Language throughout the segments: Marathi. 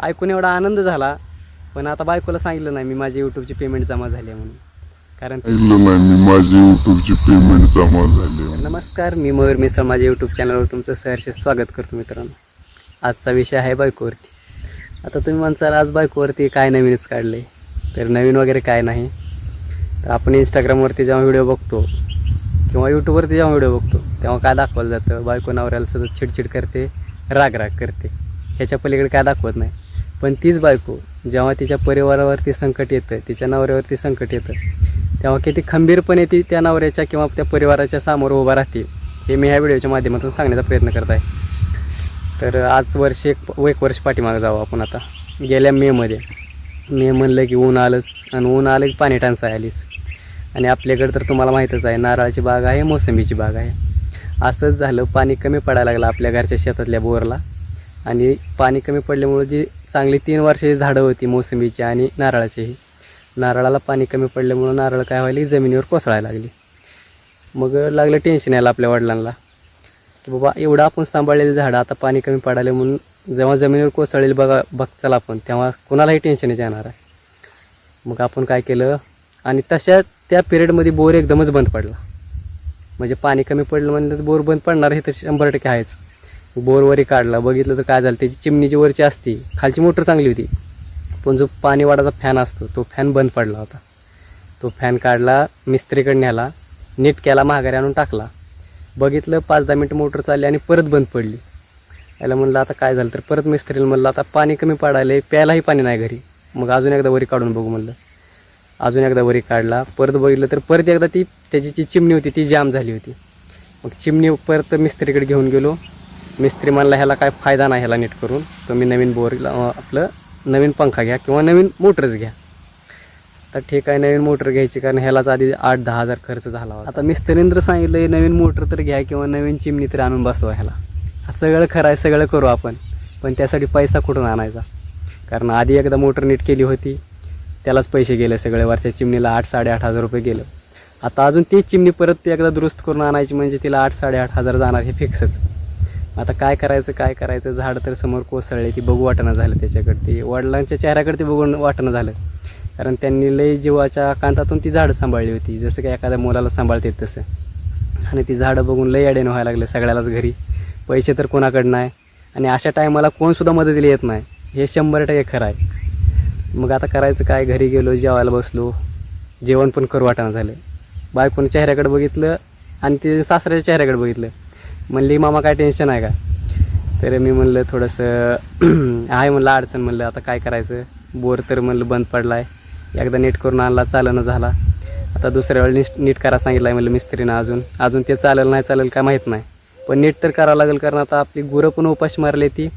ऐकून एवढा आनंद झाला पण आता बायकोला सांगितलं नाही मी माझी यूट्यूबची पेमेंट जमा झाली आहे म्हणून. कारण माझी युट्यूबची पेमेंट जमा झाली नमस्कार मी मयूर मिसळ माझ्या यूट्यूब चॅनलवर तुमचं सहर्ष स्वागत करतो मित्रांनो. आजचा विषय आहे बायकोवरती. आता तुम्ही म्हणसाल आज बायकोवरती काय नवीनच काढले तर नवीन वगैरे काय नाही. तर आपण इंस्टाग्रामवरती जेव्हा व्हिडिओ बघतो किंवा यूट्यूबवरती जेव्हा व्हिडिओ बघतो तेव्हा काय दाखवलं जातं? बायको नवऱ्याला सतत चिडचिड करते राग राग करते. ह्याच्या पलीकडे काय दाखवत नाही. पण तीच बायको जेव्हा तिच्या परिवारावरती संकट येतं तिच्या नवऱ्यावरती संकट येतं तेव्हा किती खंबीरपणे ती त्या नवऱ्याच्या किंवा त्या परिवाराच्या समोर उभा राहते हे मी ह्या व्हिडिओच्या माध्यमातून सांगण्याचा प्रयत्न करत आहे. तर आज वर्ष एक एक वर्ष पाठीमागं जाऊ आपण आता. गेल्या मेमध्ये मे म्हणलं की ऊन आलंच आणि ऊन आलं की पाणी टंचाई आलीच. आणि आपल्याकडे तर तुम्हाला माहीतच आहे नारळाची बाग आहे मोसंबीची बाग आहे. असंच झालं पाणी कमी पडायला लागलं आपल्या घरच्या शेतातल्या बोरला. आणि पाणी कमी पडल्यामुळं जी चांगली तीन वर्षाची झाडं होती मोसंबीची आणि नारळाचीही. नारळाला पाणी कमी पडल्यामुळं नारळ काय व्हायला जमिनीवर कोसळायला लागली. मग लागलं टेन्शन यायला आपल्या वडिलांना. की बाबा एवढं आपण सांभाळलेलं झाडं आता पाणी कमी पडायला म्हणून जेव्हा जमिनीवर कोसळेल बघा बघताल आपण तेव्हा कोणालाही टेन्शनच येणार आहे. मग आपण काय केलं? आणि तशा त्या पिरियडमध्ये बोर एकदमच बंद पडला. म्हणजे पाणी कमी पडलं म्हणलं तर बोर बंद पडणार हे तर शंभर टक्के आहेच. बोरवरी काढला बघितलं तर काय झालं त्याची चिमणीची वरची असती खालची मोटर चांगली होती. पण जो पाणीवाडाचा फॅन असतो तो फॅन बंद पडला होता. तो फॅन काढला मिस्त्रीकडे न्याला नीट केला महागारी आणून टाकला. बघितलं पाच दहा मिनटं मोटर चालली आणि परत बंद पडली. याला म्हणलं आता काय झालं तर परत मिस्त्रीला म्हणलं आता पाणी कमी पडायला प्यायलाही पाणी नाही घरी. मग अजून एकदा वरी काढून बघू म्हणलं. अजून एकदा वरी काढला परत बघितलं तर परत एकदा ती त्याची जी चिमणी होती ती जाम झाली होती. मग चिमणी परत मिस्त्रीकडे घेऊन गेलो. मिस्त्री म्हणला ह्याला काय फायदा नाही ह्याला नीट करून. तुम्ही नवीन बोर आपलं नवीन पंखा घ्या किंवा नवीन मोटरच घ्या. तर ठीक आहे नवीन मोटर घ्यायची कारण ह्यालाच आधी आठ दहा हजार खर्च झाला होता. आता मिस्त्रींद्र सांगितलं नवीन मोटर तर घ्या किंवा नवीन चिमणी तरी आणून बसवा ह्याला. सगळं खरं आहे सगळं करू आपण. पण त्यासाठी पैसा कुठून आणायचा? कारण आधी एकदा मोटर नीट केली होती त्यालाच पैसे गेले सगळे. वरच्या चिमणीला आठ साडेआठ हजार रुपये गेलं. आता अजून तीच चिमणी परत ती एकदा दुरुस्त करून आणायची म्हणजे तिला आठ साडेआठ हजार जाणार हे फिक्सच आता काय करायचं काय करायचं? झाड तर समोर कोसळले ती बघू वाटणं झालं त्याच्याकडती. वडिलांच्या चेहऱ्याकडे बघून वाटणं झालं. कारण त्यांनी लई जीवाच्या कांतातून ती झाडं सांभाळली होती. जसं की एखाद्या मुलाला सांभाळते तसं. आणि ती झाडं बघून लई अडेन व्हायला लागले सगळ्यालाच घरी. पैसे तर कोणाकडं नाही. आणि अशा टायमाला कोणसुद्धा मदतीला येत नाही. हे शंभर टक्के खरं आहे. मग आता करायचं काय? घरी गेलो जेवायला बसलो. जेवण पण करू वाटणं झालं. बायकोनं चेहऱ्याकडे बघितलं आणि ते सासऱ्याच्या चेहऱ्याकडे बघितलं. म्हणली मामा काय टेन्शन आहे का? तर मी म्हणलं थोडंसं आहे म्हणलं अडचण म्हणलं आता काय करायचं? बोर तर म्हणलं बंद पडला आहे एकदा नीट करून आणला चालणं झाला. आता दुसऱ्या वेळेला नीट नीट करा सांगितलं आहे म्हणलं मिस्त्रीनं अजून. अजून ते चालेल नाही चालेल काय माहीत नाही. पण नीट तर करावं लागेल कारण आता आपली गुरं पण उपाशी मारली ती.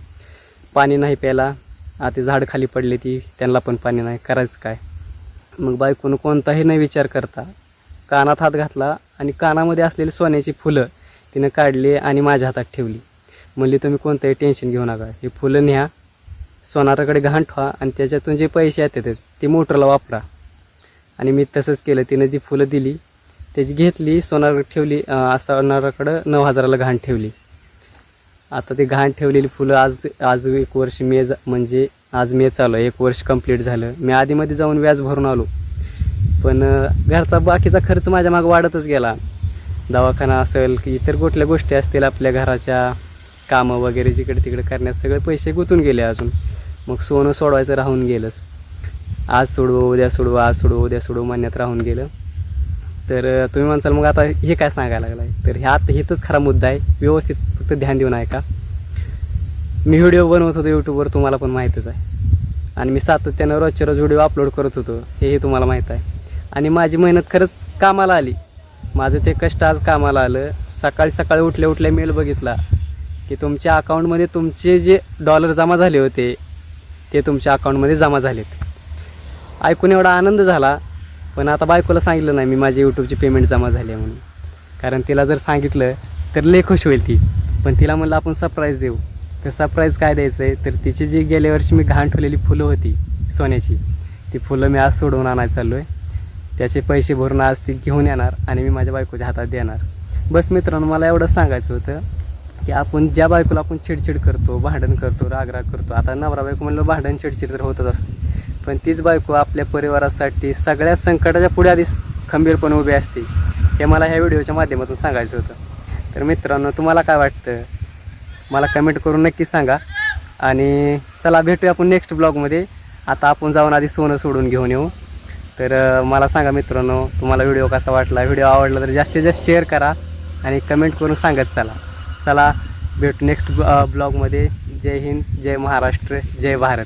पाणी नाही प्यायला. आता झाड खाली पडली ती. त्यांना पण पाणी नाही. करायचं काय? मग बायकोनं कोणताही नाही विचार करता. कानात हात घातला आणि कानामध्ये असलेली सोन्याची फुलं तिनं काढली आणि माझ्या हातात ठेवली. म्हणली तुम्ही कोणतंही टेन्शन घेऊ नका. हे फुलं न्या सोनाराकडे घाण ठेवा आणि त्याच्यातून जे पैसे येतात ते मोटरला वापरा. आणि मी तसंच केलं. तिनं जी फुलं दिली त्याची घेतली सोनाराकडे ठेवली सोनाराकडं नऊ हजाराला घाण ठेवली. आता ती घाण ठेवलेली फुलं आज आज एक वर्ष मे जा- म्हणजे आज मे चालू आहे. एक वर्ष कंप्लीट झालं. मी आधीमध्ये जाऊन व्याज भरून आलो. पण घरचा बाकीचा खर्च माझ्या मागं वाढतच गेला. दवाखाना असेल की इतर कुठल्या गोष्टी असतील आपल्या घराच्या कामं वगैरे जिकडे तिकडे करण्यात सगळे पैसे गुंतून गेले अजून. मग सोनं सोडवायचं राहून गेलंच. आज सोडवू उद्या सोडवू आज सोडवू उद्या सोडवू म्हणण्यात राहून गेलं. तर तुम्ही म्हणसाल मग आता हे काय सांगायला लागलं आहे तर ह्यात हेच खरा मुद्दा आहे. व्यवस्थित फक्त ध्यान देऊन ऐका. मी व्हिडिओ बनवत होतो यूट्यूबवर तुम्हाला पण माहीतच आहे. आणि मी सातत्यानं रोजच्या रोज व्हिडिओ अपलोड करत होतो. हेही तुम्हाला माहीत आहे. आणि माझी मेहनत खरंच कामाला आली. माझं ते कष्ट आज कामाला आलं. सकाळी सकाळी उठल्या उठल्या मेल बघितला की तुमच्या अकाउंटमध्ये तुमचे जे डॉलर जमा झाले होते ते तुमच्या अकाउंटमध्ये जमा झालेत. ऐकून एवढा आनंद झाला पण आता बायकोला सांगितलं नाही मी माझे यूट्यूबची पेमेंट जमा झाले म्हणून. कारण तिला जर सांगितलं तर लय खुश होईल ती. पण तिला म्हणलं आपण सरप्राईज देऊ. तर सरप्राईज काय द्यायचं आहे तर तिची जी गेल्या वर्षी मी घाण ठेवलेली फुलं होती सोन्याची ती फुलं मी आज सोडवून आणायला चाललो आहे त्याचे पैसे भरून आज ती घेऊन येणार आणि मी माझ्या बायकोच्या हातात देणार. बस मित्रांनो मला एवढंच सांगायचं होतं की आपण ज्या बायकोला आपण चिडचिड करतो भांडण करतो रागराग करतो आता नवरा बायको म्हणलं भांडण चिडचिड तर होतच असतो. पण तीच बायको आपल्या परिवारासाठी सगळ्या संकटाच्या पुढे आधी खंबीरपणे उभी असते. हे मला ह्या व्हिडिओच्या माध्यमातून सांगायचं होतं. तर मित्रांनो तुम्हाला काय वाटतं? मला कमेंट करून नक्की सांगा. आणि चला भेटूया आपण नेक्स्ट ब्लॉगमध्ये आता आपण जाऊन आधी सोनं सोडून घेऊन येऊ. तर मला सांगा मित्रांनो तुम्हाला व्हिडिओ कसा वाटला? व्हिडिओ आवडला तर जास्तीत जास्त शेअर करा आणि कमेंट करून सांगत चला. चला भेटू नेक्स्ट ब्लॉगमध्ये जय हिंद जय महाराष्ट्र जय भारत.